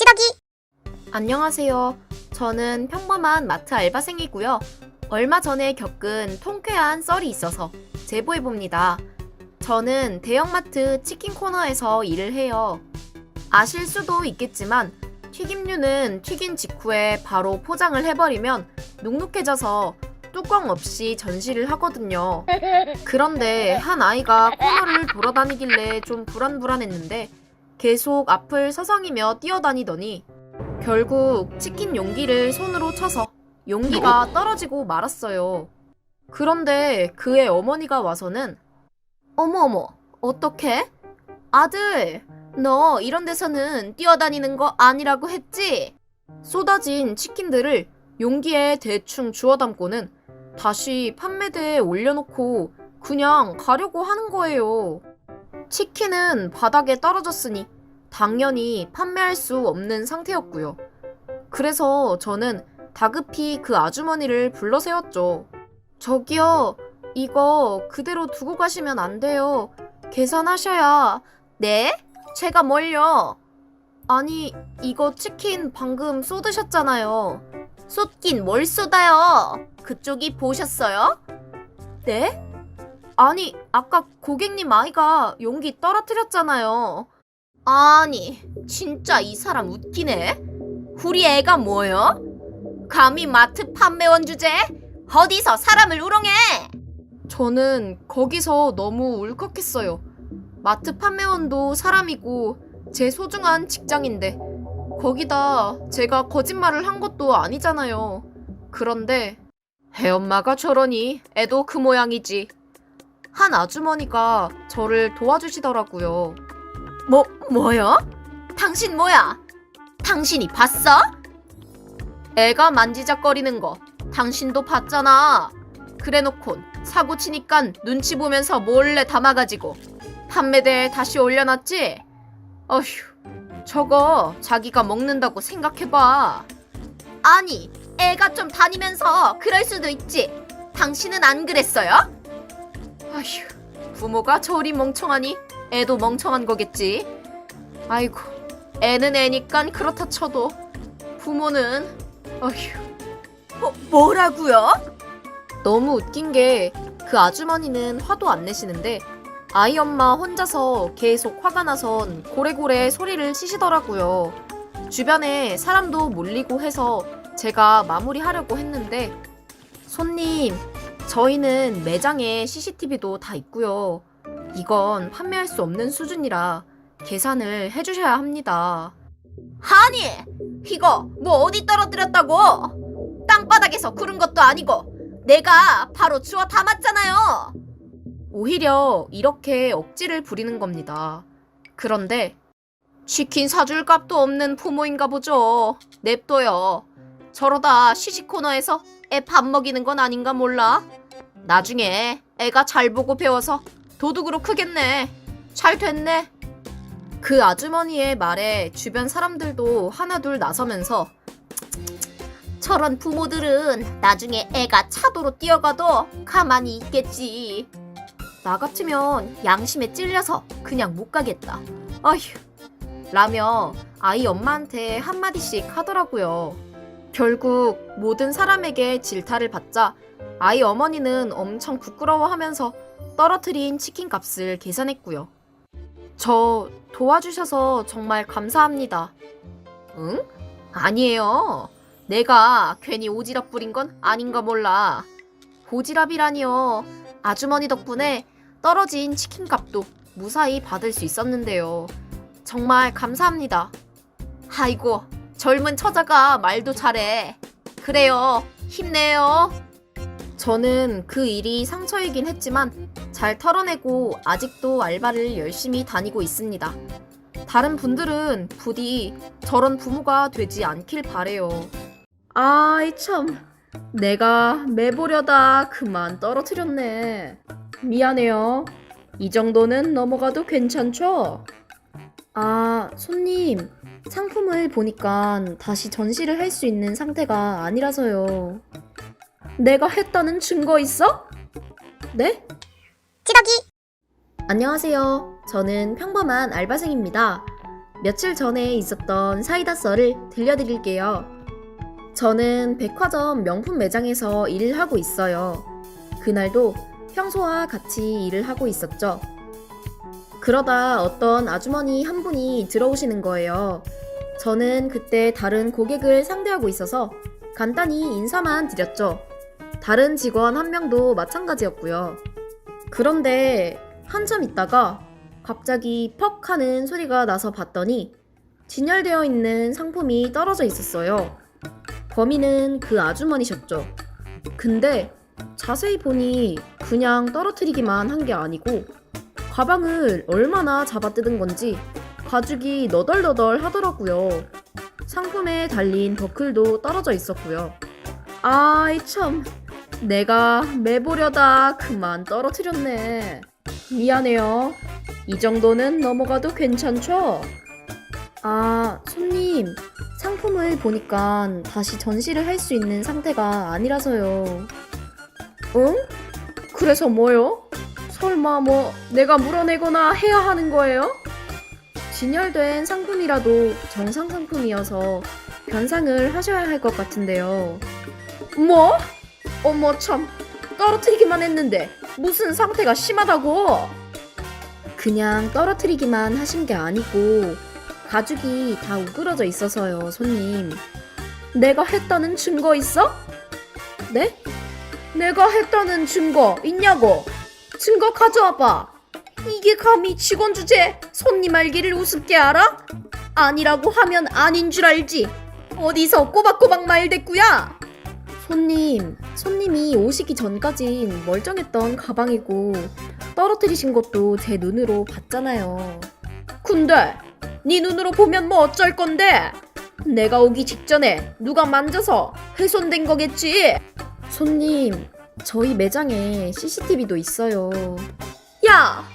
찌덕이 안녕하세요. 저는 평범한 마트 알바생이고요. 얼마 전에 겪은 통쾌한 썰이 있어서 제보해봅니다. 저는 대형마트 치킨 코너에서 일을 해요. 아실 수도 있겠지만 튀김류는 튀긴 직후에 바로 포장을 해버리면 눅눅해져서 뚜껑 없이 전시를 하거든요. 그런데 한 아이가 코너를 돌아다니길래 좀 불안불안했는데 계속 앞을 서성이며 뛰어다니더니 결국 치킨 용기를 손으로 쳐서 용기가 떨어지고 말았어요. 그런데 그의 어머니가 와서는 어머어머, 어떡해? 아들, 너 이런 데서는 뛰어다니는 거 아니라고 했지? 쏟아진 치킨들을 용기에 대충 주워 담고는 다시 판매대에 올려놓고 그냥 가려고 하는 거예요. 치킨은 바닥에 떨어졌으니 당연히 판매할 수 없는 상태였고요. 그래서 저는 다급히 그 아주머니를 불러 세웠죠. 저기요, 이거 그대로 두고 가시면 안 돼요. 계산하셔야. 네? 제가 뭘요? 아니, 이거 치킨 방금 쏟으셨잖아요. 쏟긴 뭘 쏟아요? 그쪽이 보셨어요? 네? 아니, 아까 고객님 아이가 용기 떨어뜨렸잖아요. 아니, 진짜 이 사람 웃기네. 우리 애가 뭐요? 감히 마트 판매원 주제? 어디서 사람을 우롱해? 저는 거기서 너무 울컥했어요. 마트 판매원도 사람이고 제 소중한 직장인데 거기다 제가 거짓말을 한 것도 아니잖아요. 그런데 애 엄마가 저러니 애도 그 모양이지. 한 아주머니가 저를 도와주시더라고요. 뭐, 뭐야? 당신 뭐야? 당신이 봤어? 애가 만지작거리는 거 당신도 봤잖아. 그래 놓곤 사고 치니깐 눈치 보면서 몰래 담아가지고 판매대에 다시 올려놨지? 어휴, 저거 자기가 먹는다고 생각해봐. 아니, 애가 좀 다니면서 그럴 수도 있지. 당신은 안 그랬어요? 아휴, 부모가 저리 멍청하니 애도 멍청한 거겠지. 아이고, 애는 애니깐 그렇다 쳐도 부모는 어휴. 뭐, 뭐라고요? 너무 웃긴 게 그 아주머니는 화도 안 내시는데 아이 엄마 혼자서 계속 화가 나선 고래고래 소리를 치시더라고요. 주변에 사람도 몰리고 해서 제가 마무리하려고 했는데 손님, 저희는 매장에 CCTV도 다 있고요. 이건 판매할 수 없는 수준이라 계산을 해주셔야 합니다. 아니, 이거 뭐 어디 떨어뜨렸다고? 땅바닥에서 구른 것도 아니고 내가 바로 주워 담았잖아요. 오히려 이렇게 억지를 부리는 겁니다. 그런데 치킨 사줄 값도 없는 부모인가 보죠. 냅둬요. 저러다 시식 코너에서 애 밥 먹이는 건 아닌가 몰라. 나중에 애가 잘 보고 배워서 도둑으로 크겠네. 잘 됐네. 그 아주머니의 말에 주변 사람들도 하나둘 나서면서 저런 부모들은 나중에 애가 차도로 뛰어가도 가만히 있겠지. 나 같으면 양심에 찔려서 그냥 못 가겠다. 아휴. 라며 아이 엄마한테 한마디씩 하더라고요. 결국 모든 사람에게 질타를 받자 아이 어머니는 엄청 부끄러워하면서 떨어뜨린 치킨 값을 계산했고요. 저 도와주셔서 정말 감사합니다. 응? 아니에요. 내가 괜히 오지랖 부린 건 아닌가 몰라. 오지랖이라니요. 아주머니 덕분에 떨어진 치킨 값도 무사히 받을 수 있었는데요. 정말 감사합니다. 아이고, 젊은 처자가 말도 잘해. 그래요. 힘내요. 저는 그 일이 상처이긴 했지만 잘 털어내고 아직도 알바를 열심히 다니고 있습니다. 다른 분들은 부디 저런 부모가 되지 않길 바래요. 아이 참, 내가 매보려다 그만 떨어뜨렸네. 미안해요. 이 정도는 넘어가도 괜찮죠? 아, 손님, 상품을 보니까 다시 전시를 할 수 있는 상태가 아니라서요. 내가 했다는 증거 있어? 네? 찌덕이 안녕하세요. 저는 평범한 알바생입니다. 며칠 전에 있었던 사이다 썰을 들려드릴게요. 저는 백화점 명품 매장에서 일을 하고 있어요. 그날도 평소와 같이 일을 하고 있었죠. 그러다 어떤 아주머니 한 분이 들어오시는 거예요. 저는 그때 다른 고객을 상대하고 있어서 간단히 인사만 드렸죠. 다른 직원 한 명도 마찬가지였고요. 그런데 한참 있다가 갑자기 퍽 하는 소리가 나서 봤더니 진열되어 있는 상품이 떨어져 있었어요. 범인은 그 아주머니셨죠. 근데 자세히 보니 그냥 떨어뜨리기만 한 게 아니고 가방을 얼마나 잡아뜯은 건지 가죽이 너덜너덜 하더라고요. 상품에 달린 버클도 떨어져 있었고요. 아이 참 내가 매보려다 그만 떨어뜨렸네. 미안해요. 이 정도는 넘어가도 괜찮죠? 아, 손님. 상품을 보니까 다시 전시를 할 수 있는 상태가 아니라서요. 응? 그래서 뭐요? 설마 뭐 내가 물어내거나 해야 하는 거예요? 진열된 상품이라도 정상 상품이어서 변상을 하셔야 할 것 같은데요. 뭐? 어머 참 떨어뜨리기만 했는데 무슨 상태가 심하다고? 그냥 떨어뜨리기만 하신 게 아니고 가죽이 다 우그러져 있어서요, 손님. 내가 했다는 증거 있어? 네? 내가 했다는 증거 있냐고? 증거 가져와봐. 이게 감히 직원 주제 손님 알기를 우습게 알아? 아니라고 하면 아닌 줄 알지. 어디서 꼬박꼬박 말대꾸야? 손님, 손님이 오시기 전까진 멀쩡했던 가방이고 떨어뜨리신 것도 제 눈으로 봤잖아요. 근데 네 눈으로 보면 뭐 어쩔 건데? 내가 오기 직전에 누가 만져서 훼손된 거겠지? 손님, 저희 매장에 CCTV도 있어요. 야!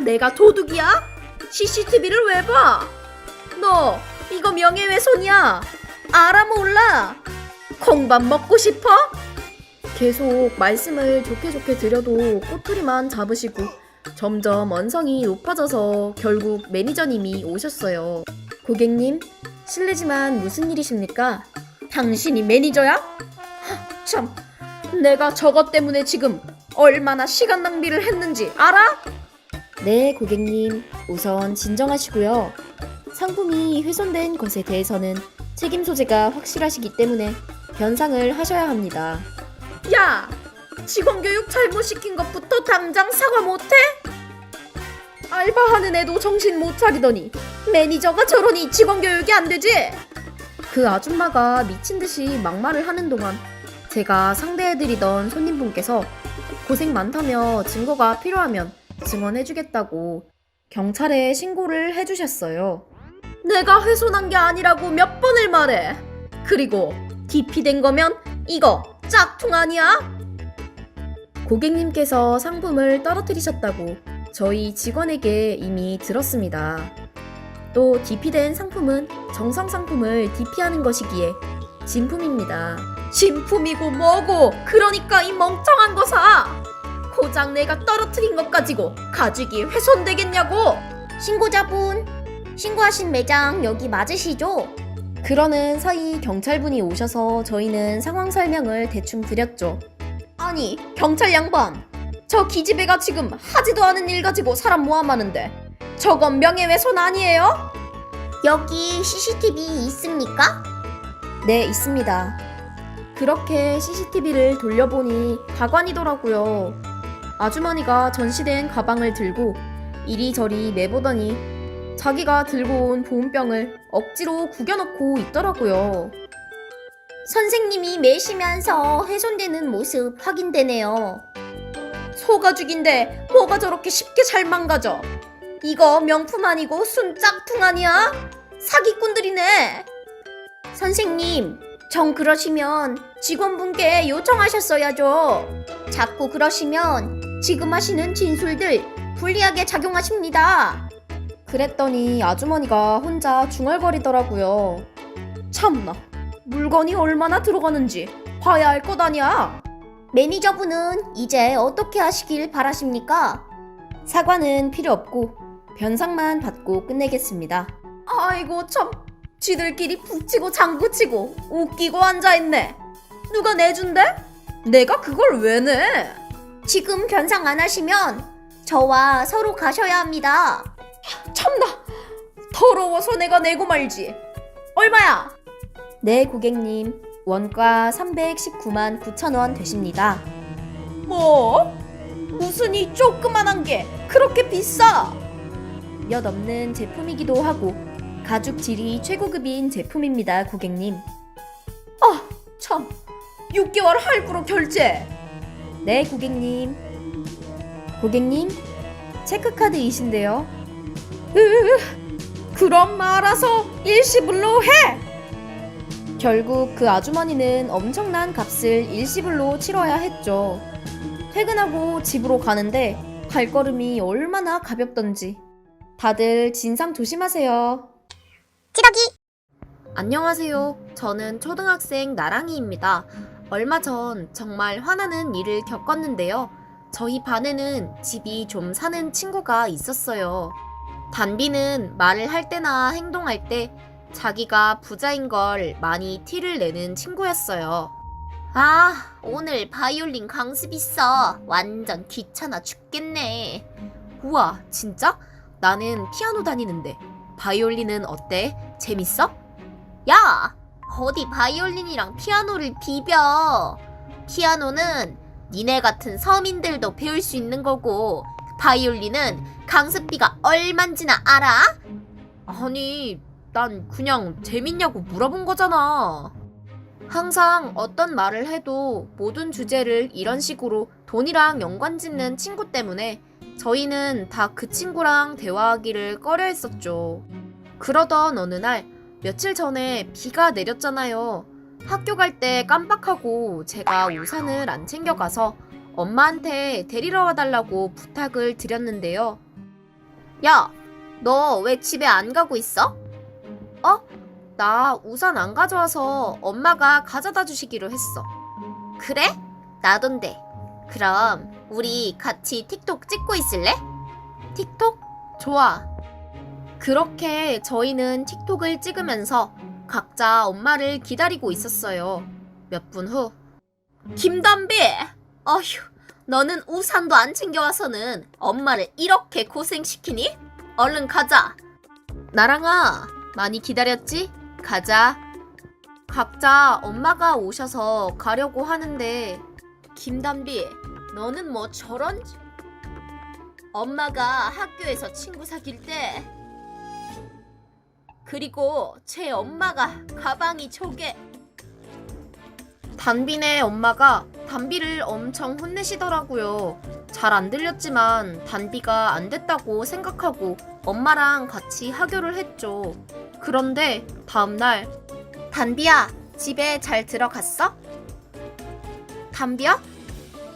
내가 도둑이야? CCTV를 왜 봐? 너 이거 명예훼손이야. 알아 몰라? 콩밥 먹고 싶어? 계속 말씀을 좋게 좋게 드려도 꼬투리만 잡으시고 점점 언성이 높아져서 결국 매니저님이 오셨어요. 고객님, 실례지만 무슨 일이십니까? 당신이 매니저야? 하, 참, 내가 저것 때문에 지금 얼마나 시간 낭비를 했는지 알아? 네, 고객님. 우선 진정하시고요. 상품이 훼손된 것에 대해서는 책임 소재가 확실하시기 때문에 변상을 하셔야 합니다. 야! 직원 교육 잘못 시킨 것부터 당장 사과 못해? 알바하는 애도 정신 못 차리더니 매니저가 저러니 직원 교육이 안 되지? 그 아줌마가 미친 듯이 막말을 하는 동안 제가 상대해드리던 손님분께서 고생 많다며 증거가 필요하면 증언해주겠다고 경찰에 신고를 해주셨어요. 내가 훼손한 게 아니라고 몇 번을 말해. 그리고 DP된 거면 이거 짝퉁 아니야? 고객님께서 상품을 떨어뜨리셨다고 저희 직원에게 이미 들었습니다. 또 DP된 상품은 정상 상품을 DP하는 것이기에 진품입니다. 진품이고 뭐고 그러니까 이 멍청한 거 사! 고작 내가 떨어뜨린 것 가지고 가죽이 훼손되겠냐고! 신고자분, 신고하신 매장 여기 맞으시죠? 그러는 사이 경찰분이 오셔서 저희는 상황 설명을 대충 드렸죠. 아니, 경찰 양반. 저 기집애가 지금 하지도 않은 일 가지고 사람 모함하는데 저건 명예훼손 아니에요? 여기 CCTV 있습니까? 네, 있습니다. 그렇게 CCTV를 돌려보니 가관이더라고요. 아주머니가 전시된 가방을 들고 이리저리 매보더니 자기가 들고 온 보온병을 억지로 구겨놓고 있더라고요. 선생님이 매시면서 훼손되는 모습 확인되네요. 소가죽인데 뭐가 저렇게 쉽게 잘 망가져? 이거 명품 아니고 순 짝퉁 아니야? 사기꾼들이네. 선생님, 정 그러시면 직원분께 요청하셨어야죠. 자꾸 그러시면 지금 하시는 진술들 불리하게 작용하십니다. 그랬더니 아주머니가 혼자 중얼거리더라고요. 참나, 물건이 얼마나 들어가는지 봐야 할것 아니야? 매니저분은 이제 어떻게 하시길 바라십니까? 사과는 필요 없고 변상만 받고 끝내겠습니다. 아이고 참 쥐들끼리 북치고 장구치고 웃기고 앉아있네 누가 내준대? 내가 그걸 왜 내? 지금 변상 안 하시면 저와 서로 가셔야 합니다. 참나. 더러워서 내가 내고 말지. 얼마야? 네 고객님. 원가 319만 9천 원 되십니다. 뭐? 무슨 이 조그만한 게 그렇게 비싸? 몇 없는 제품이기도 하고 가죽 질이 최고급인 제품입니다 고객님. 아 참. 6개월 할부로 결제. 네 고객님. 고객님 체크카드이신데요 으, 그럼 말아서 일시불로 해! 결국 그 아주머니는 엄청난 값을 일시불로 치러야 했죠. 퇴근하고 집으로 가는데 발걸음이 얼마나 가볍던지. 다들 진상 조심하세요. 찌덕이 안녕하세요. 저는 초등학생 나랑이입니다. 얼마 전 정말 화나는 일을 겪었는데요. 저희 반에는 집이 좀 사는 친구가 있었어요. 단비는 말을 할 때나 행동할 때 자기가 부자인 걸 많이 티를 내는 친구였어요. 아 오늘 바이올린 강습 있어. 완전 귀찮아 죽겠네. 우와, 진짜? 나는 피아노 다니는데. 바이올린은 어때? 재밌어? 야 어디 바이올린이랑 피아노를 비벼. 피아노는 니네 같은 서민들도 배울 수 있는 거고 바이올린은 강습비가 얼만지나 알아? 아니, 난 그냥 재밌냐고 물어본 거잖아. 항상 어떤 말을 해도 모든 주제를 이런 식으로 돈이랑 연관 짓는 친구 때문에 저희는 다 그 친구랑 대화하기를 꺼려 했었죠. 그러던 어느 날 며칠 전에 비가 내렸잖아요. 학교 갈 때 깜빡하고 제가 우산을 안 챙겨가서 엄마한테 데리러 와달라고 부탁을 드렸는데요. 야 너 왜 집에 안 가고 있어? 어? 나 우산 안 가져와서 엄마가 가져다 주시기로 했어. 그래? 나돈데. 그럼 우리 같이 틱톡 찍고 있을래? 틱톡? 좋아. 그렇게 저희는 틱톡을 찍으면서 각자 엄마를 기다리고 있었어요. 몇 분 후. 김담비! 어휴, 너는 우산도 안 챙겨와서는 엄마를 이렇게 고생시키니? 얼른 가자. 나랑아, 많이 기다렸지? 가자. 각자 엄마가 오셔서 가려고 하는데, 김담비, 너는 뭐 저런... 엄마가 학교에서 친구 사귈 때 그리고 제 엄마가 가방이 저게 단비네 엄마가 단비를 엄청 혼내시더라고요. 잘 안 들렸지만 단비가 안 됐다고 생각하고 엄마랑 같이 하교를 했죠. 그런데 다음날 단비야 집에 잘 들어갔어? 단비야?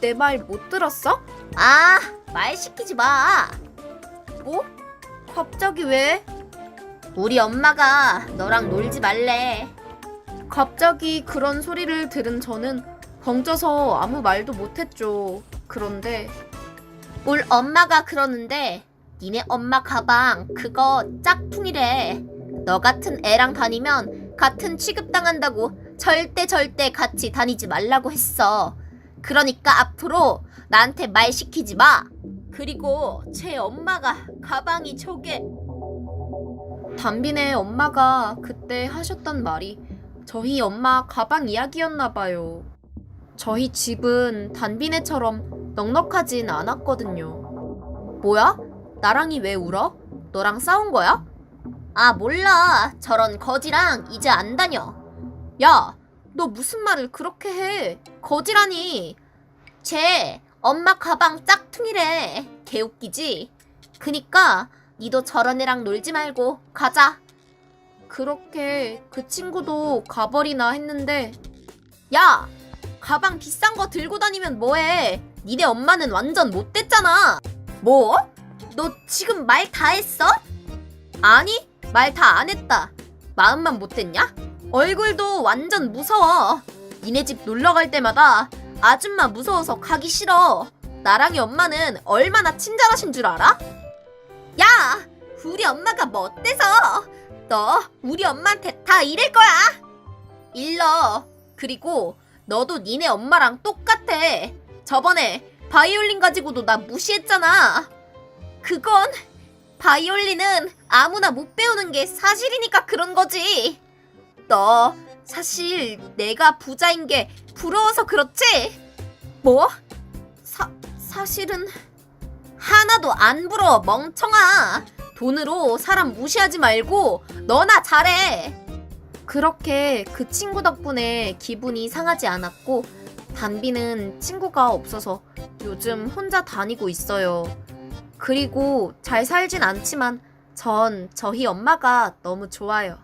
내 말 못 들었어? 아, 말 시키지 마. 뭐? 갑자기 왜? 우리 엄마가 너랑 놀지 말래. 갑자기 그런 소리를 들은 저는 벙쪄서 아무 말도 못했죠. 그런데 울 엄마가 그러는데 니네 엄마 가방 그거 짝퉁이래. 너 같은 애랑 다니면 같은 취급당한다고 절대 절대 같이 다니지 말라고 했어. 그러니까 앞으로 나한테 말 시키지 마. 그리고 제 엄마가 가방이 저게 단비네 엄마가 그때 하셨던 말이 저희 엄마 가방 이야기였나 봐요. 저희 집은 단비네처럼 넉넉하진 않았거든요. 뭐야? 나랑이 왜 울어? 너랑 싸운 거야? 아 몰라 저런 거지랑 이제 안 다녀. 야, 너 무슨 말을 그렇게 해? 거지라니. 쟤 엄마 가방 짝퉁이래. 개웃기지? 그니까 니도 저런 애랑 놀지 말고 가자. 그렇게 그 친구도 가버리나 했는데 야, 가방 비싼 거 들고 다니면 뭐해? 니네 엄마는 완전 못됐잖아. 뭐? 너 지금 말 다 했어? 아니 말 다 안 했다. 마음만 못했냐? 얼굴도 완전 무서워. 니네 집 놀러 갈 때마다 아줌마 무서워서 가기 싫어. 나랑이 엄마는 얼마나 친절하신 줄 알아? 야, 우리 엄마가 뭐 어때서? 너 우리 엄마한테 다 이럴 거야. 일러. 그리고 너도 니네 엄마랑 똑같아. 저번에 바이올린 가지고도 나 무시했잖아. 그건 바이올린은 아무나 못 배우는 게 사실이니까 그런 거지. 너 사실 내가 부자인 게 부러워서 그렇지? 뭐? 사, 사실은 하나도 안 부러워 멍청아. 돈으로 사람 무시하지 말고 너나 잘해. 그렇게 그 친구 덕분에 기분이 상하지 않았고 단비는 친구가 없어서 요즘 혼자 다니고 있어요. 그리고 잘 살진 않지만 전 저희 엄마가 너무 좋아요.